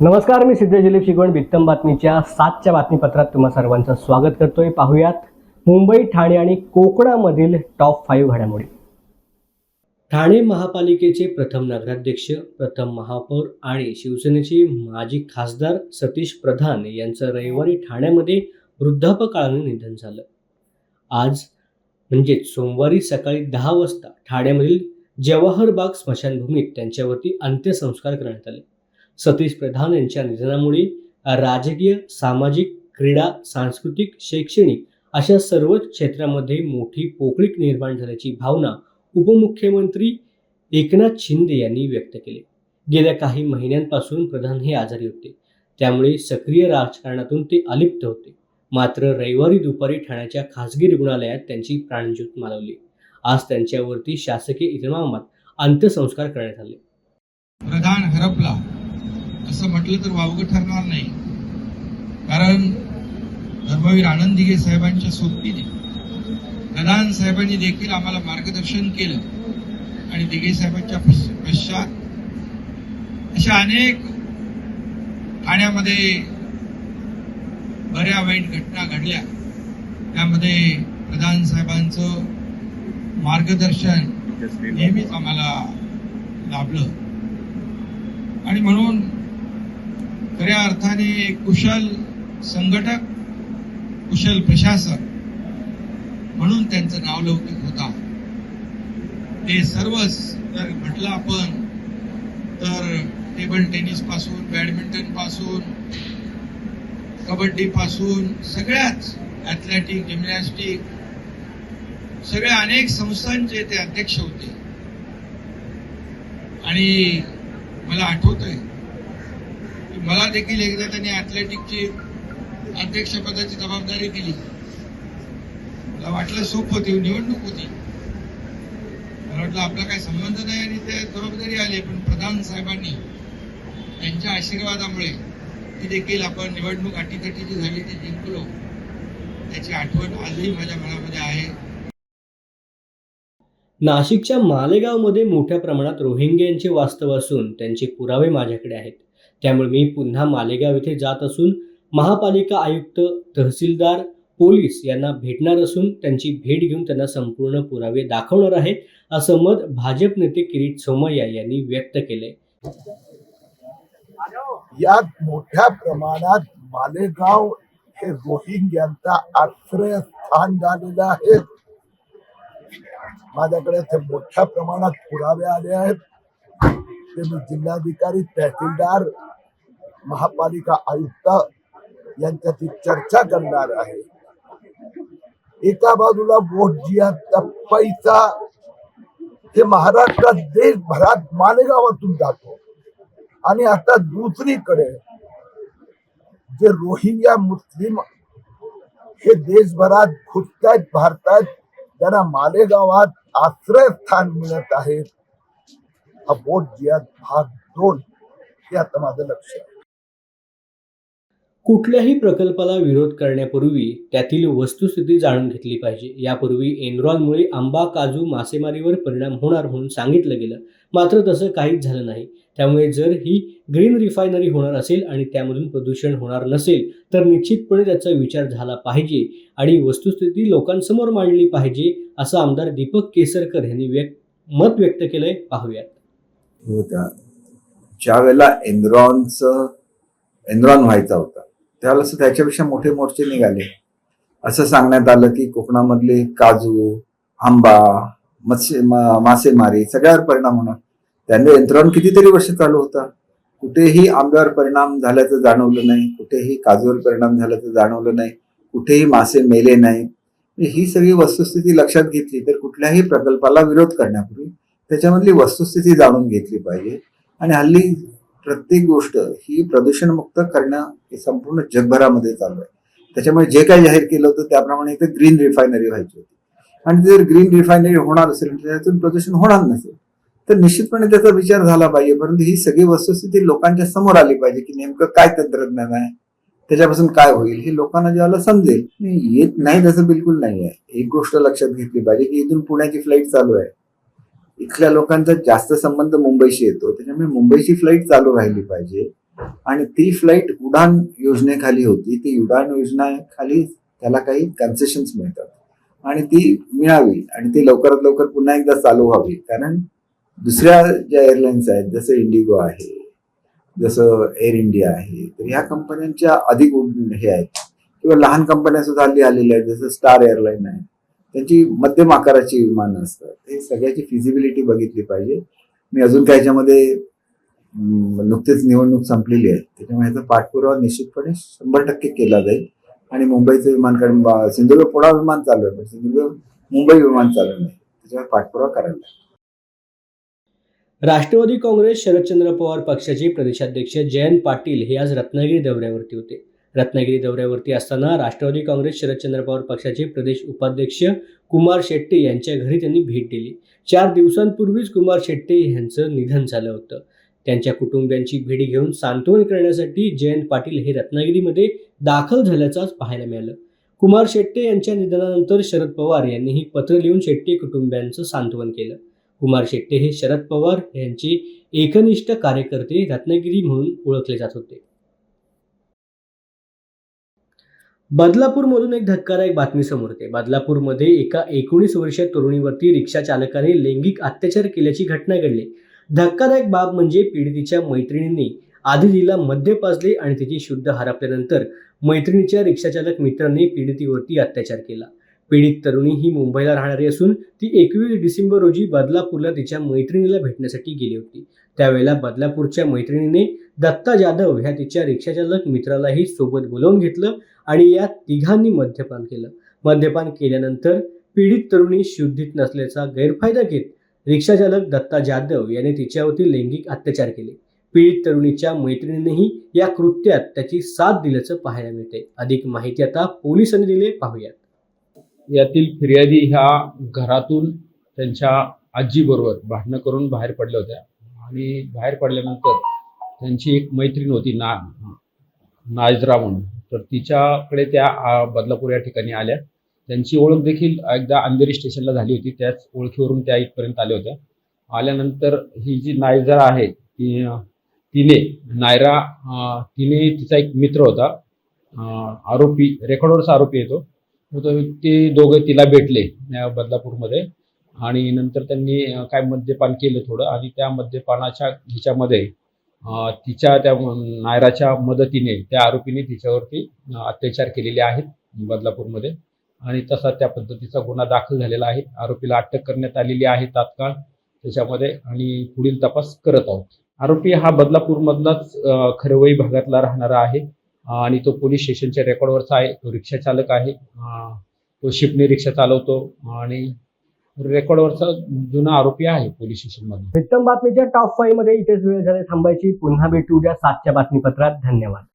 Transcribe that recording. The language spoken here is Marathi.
नमस्कार मी सिद्धेश दिलीप शिकवण बित्तम बातमीच्या सातच्या बातमीपत्रात तुम्हा सर्वांचं स्वागत करतोय. पाहूयात मुंबई ठाणे आणि कोकणामधील टॉप फाईव्ह घडामोडी. ठाणे महापालिकेचे प्रथम नगराध्यक्ष प्रथम महापौर आणि शिवसेनेचे माजी खासदार सतीश प्रधान यांचं रविवारी ठाण्यामध्ये वृद्धापकाळाने निधन झालं. आज म्हणजेच सोमवारी सकाळी दहा वाजता ठाण्यामधील जवाहर बाग स्मशानभूमीत त्यांच्यावरती अंत्यसंस्कार करण्यात आले. सतीश प्रधान यांच्या निधनामुळे राजकीय सामाजिक क्रीडा सांस्कृतिक शैक्षणिक अशा सर्वच क्षेत्रामध्ये मोठी पोकळीक निर्माण झाल्याची भावना उपमुख्यमंत्री एकनाथ शिंदे यांनी व्यक्त केली. गेल्या काही महिन्यांपासून प्रधान हे आजारी होते. त्यामुळे सक्रिय राजकारणातून ते अलिप्त होते. मात्र रविवारी दुपारी ठाण्याच्या खासगी रुग्णालयात त्यांची प्राणज्योत मालवली. आज त्यांच्यावरती शासकीय इतमामात अंत्यसंस्कार करण्यात आले. प्रधान हरपला. असं म्हटलं तर वावगं ठरणार नाही. कारण धर्मवीर आनंद दिघे साहेबांच्या सोबतीने प्रधान साहेबांनी देखील आम्हाला मार्गदर्शन केलं आणि दिघे साहेबांच्या पश्च- पश्चात अशा अनेक ठाण्यामध्ये बऱ्या वाईट घटना घडल्या. त्यामध्ये प्रधान साहेबांचं मार्गदर्शन नेहमीच आम्हाला लाभलं. आणि म्हणून खऱ्या अर्थाने कुशल संघटक कुशल प्रशासक म्हणून त्यांचं नावलौकिक होता. ते सर्वच जर म्हटलं आपण तर टेबल टेनिसपासून बॅडमिंटनपासून कबड्डी पासून सगळ्याच ऍथलेटिक जिमनॅस्टिक सगळ्या अनेक संस्थांचे ते अध्यक्ष होते. आणि मला आठवतंय आहे मला देखील एकदा त्यांनी ऍथलेटिकची अध्यक्षपदाची जबाबदारी दिली. मला वाटलं सोप होती निवडणूक होती. मला वाटलं आपला काही संबंध नाही आणि ते जबाबदारी आली पण प्रधान साहेबांनी त्यांच्या आशीर्वादामुळे ती देखील आपण निवडणूक अटीतटीची झाली ती जिंकलो. त्याची आठवण आजही माझ्या मनामध्ये आहे. नाशिकच्या मालेगावमध्ये मोठ्या प्रमाणात रोहिंग्यांचे वास्तव असून त्यांचे पुरावे माझ्याकडे आहेत. त्यामुळे मी पुन्हा मालेगाव येथे जात असून महापालिका आयुक्त तहसीलदार पोलीस यांना भेटणार असून त्यांची भेट घेऊन त्यांना संपूर्ण पुरावे दाखवणार आहे असं मत भाजप नेते किरीट सोमय्या यांनी व्यक्त केलंय. यात मोठ्या प्रमाणात मालेगाव हे रोहिंग्यांचा आश्रयस्थान झालेलं आहे. माझ्याकडे ते मोठ्या प्रमाणात पुरावे आले आहेत. जिल्हाधिकारी तहसीलदार महापालिका आयुक्त यांच्याशी चर्चा करणार आहे. एका बाजूला वोट जिहाचा पैसा हे महाराष्ट्रात देशभरात मालेगावातून जातो. आणि आता दुसरीकडे जे रोहिंग्या मुस्लिम हे देशभरात घुसतायत भारतात त्यांना मालेगावात आश्रयस्थान मिळत आहे. हा बोट जियात भाग दोन. हे आता माझं लक्ष आहे. कुठल्याही प्रकल्पाला विरोध करण्यापूर्वी त्यातील वस्तुस्थिती जाणून घेतली पाहिजे. यापूर्वी एनरॉनमुळे आंबा काजू मासेमारीवर परिणाम होणार म्हणून सांगितलं गेलं. मात्र तसं काहीच झालं नाही. त्यामुळे जर ही ग्रीन रिफायनरी होणार असेल आणि त्यामधून प्रदूषण होणार नसेल तर निश्चितपणे त्याचा विचार झाला पाहिजे आणि वस्तुस्थिती लोकांसमोर मांडली पाहिजे असं आमदार दीपक केसरकर यांनी व्यक्त मत व्यक्त केलंय. पाहूयात. होत्या. ज्या वेळेला एनरॉनचं एनरॉन व्हायचा होता त्यावेळेला त्याच्यापेक्षा मोठे मोर्चे निघाले. असं सांगण्यात आलं की कोकणामधले काजू आंबा मत्स्य मा- मासेमारी सगळ्यावर परिणाम होणार. त्याने एनरॉन कितीतरी वर्ष चालू होता. कुठेही आंब्यावर परिणाम झाल्याचं जाणवलं नाही कुठेही काजूवर परिणाम झाल्याचं जाणवलं नाही कुठेही मासे मेले नाही ही सगळी वस्तुस्थिती लक्षात घेतली तर कुठल्याही प्रकल्पाला विरोध करण्यापूर्वी त्याच्यामधली वस्तुस्थिती जाणून घेतली पाहिजे. आणि हल्ली प्रत्येक गोष्ट ही प्रदूषणमुक्त करणं हे संपूर्ण जगभरामध्ये चालू आहे. त्याच्यामुळे जे काही जाहीर केलं होतं त्याप्रमाणे इथे ग्रीन रिफायनरी व्हायची होती. आणि जर ग्रीन रिफायनरी होणार असेल त्याच्यातून त्यातून प्रदूषण होणार नसेल तर निश्चितपणे त्याचा विचार झाला पाहिजे. परंतु ही सगळी वस्तुस्थिती लोकांच्या समोर आली पाहिजे की नेमकं काय तंत्रज्ञान आहे त्याच्यापासून काय होईल हे लोकांना ज्याला समजेल. येत नाही तसं बिलकुल नाही आहे एक गोष्ट लक्षात घेतली पाहिजे की इथून पुण्याची फ्लाईट चालू आहे. इथल्या लोकांचा जास्त संबंध मुंबईशी येतो. त्याच्यामुळे मुंबईची फ्लाईट चालू राहिली पाहिजे. आणि ती फ्लाईट उडान योजनेखाली होती. ती उडान योजनेखाली त्याला काही कन्सेशन्स मिळतात. आणि ती मिळावी. आणि ती लवकरात लवकर पुन्हा एकदा चालू व्हावी. कारण दुसऱ्या ज्या एअरलाईन्स आहेत जसं इंडिगो आहे जसं एअर इंडिया आहे तर ह्या कंपन्यांच्या अधिक हे आहेत. किंवा लहान कंपन्या सुद्धा हल्ली आलेल्या आहेत. जसं स्टार एअरलाईन आहे. त्यांची मध्यम आकाराची विमानं असतात. हे सगळ्याची फिजिबिलिटी बघितली पाहिजे. मी अजून त्याच्यामध्ये याच्यामध्ये नुकतीच निवडणूक संपलेली आहे. त्याच्यामुळे याचा पाठपुरावा निश्चितपणे शंभर टक्के केला जाईल. आणि मुंबईचं विमान कारण सिंधुदुर्ग पुणा विमान चालू आहे पण सिंधुदुर्ग मुंबई विमान चालू नाही. त्याच्यावर पाठपुरावा करायला लागेल. राष्ट्रवादी काँग्रेस शरदचंद्र पवार पक्षाचे प्रदेशाध्यक्ष जयंत पाटील हे आज रत्नागिरी दौऱ्यावरती होते. रत्नागिरी दौऱ्यावरती असताना राष्ट्रवादी काँग्रेस शरदचंद्र पवार पक्षाचे प्रदेश उपाध्यक्ष कुमार शेट्टे यांच्या घरी त्यांनी भेट दिली. चार दिवसांपूर्वीच कुमार शेट्टे यांचं निधन झालं होतं. त्यांच्या कुटुंबियांची भेट घेऊन सांत्वन करण्यासाठी जयंत पाटील हे रत्नागिरीमध्ये दाखल झाल्याचं पाहायला मिळालं. कुमार शेट्टे यांच्या निधनानंतर शरद पवार यांनीही पत्र लिहून शेट्टे कुटुंबियांचं सांत्वन केलं. कुमार शेट्टे हे शरद पवार यांचे एकनिष्ठ कार्यकर्ते रत्नागिरी म्हणून ओळखले जात होते. बदलापूरमधून एक धक्कादायक बातमी समोर येते. बदलापूरमध्ये एका एकोणीस वर्षीय तरुणीवरती रिक्षा चालकाने लैंगिक अत्याचार केल्याची घटना घडली. धक्कादायक बाब म्हणजे पीडितीच्या मैत्रिणींनी आधी तिला मद्य पाजले आणि तिची शुद्ध हरपल्यानंतर मैत्रिणीच्या रिक्षाचालक मित्रांनी पीडितीवरती अत्याचार केला. पीडित तरुणी ही मुंबईला राहणारी असून ती एकवीस डिसेंबर रोजी बदलापूरला तिच्या मैत्रिणीला भेटण्यासाठी गेली होती. त्यावेळेला बदलापूरच्या मैत्रिणीने दत्ता जाधव ह्या तिच्या रिक्षाचालक मित्रालाही सोबत बोलावून घेतलं आणि या तिघांनी मद्यपान केलं. मद्यपान केल्यानंतर पीडित तरुणी शुद्धीत नसल्याचा गैरफायदा घेत रिक्षाचालक दत्ता जाधव याने तिच्यावरती लैंगिक अत्याचार केले. पीडित तरुणीच्या मैत्रिणीनेही या कृत्यात त्याची साथ दिल्याचं पाहायला मिळते अधिक माहिती आता पोलिसांनी दिली पाहूयात. यातील फिर्यादी ह्या घरातून त्यांच्या आजीबरोबर भांडणं करून बाहेर पडल्या होत्या. आणि बाहेर पडल्यानंतर त्यांची एक मैत्रीण होती ना नाजरा म्हणून. तर तिच्याकडे त्या बदलापूर या ठिकाणी आल्या. त्यांची ओळख देखील एकदा अंधेरी स्टेशनला झाली होती. त्याच ओळखीवरून त्या इथपर्यंत आल्या होत्या. आल्यानंतर ही जी नायजरा आहे ती तिने नायरा तिने तिचा एक मित्र होता. आरोपी रेकॉर्डवरचा आरोपी येतो तर ते दोघं तिला भेटले बदलापूरमध्ये. आणि नंतर त्यांनी काय मद्यपान केलं थोडं. आणि त्या मद्यपानाच्या हिच्यामध्ये तिच्या त्या नायराच्या मदतीने त्या आरोपीने तिच्यावरती अत्याचार केलेले आहेत बदलापूरमध्ये. आणि तसा त्या पद्धतीचा गुन्हा दाखल झालेला आहे. आरोपीला अटक करण्यात आलेली आहे तात्काळ त्याच्यामध्ये. आणि पुढील तपास करत आहोत. आरोपी हा बदलापूरमधलाच खरवई भागातला राहणारा आहे. आणि तो पोलीस स्टेशनच्या रेकॉर्डवरचा आहे. तो रिक्षा चालक आहे. तो शिपने रिक्षा चालवतो आणि रेकॉर्डवरचा जुना आरोपी आहे पोलीस स्टेशनमध्ये उत्तम बातमीच्या टॉप फाईव्हमध्ये इथेच वेळ झाले थांबायची. पुन्हा भेटू उद्या सातच्या बातमीपत्रात. धन्यवाद.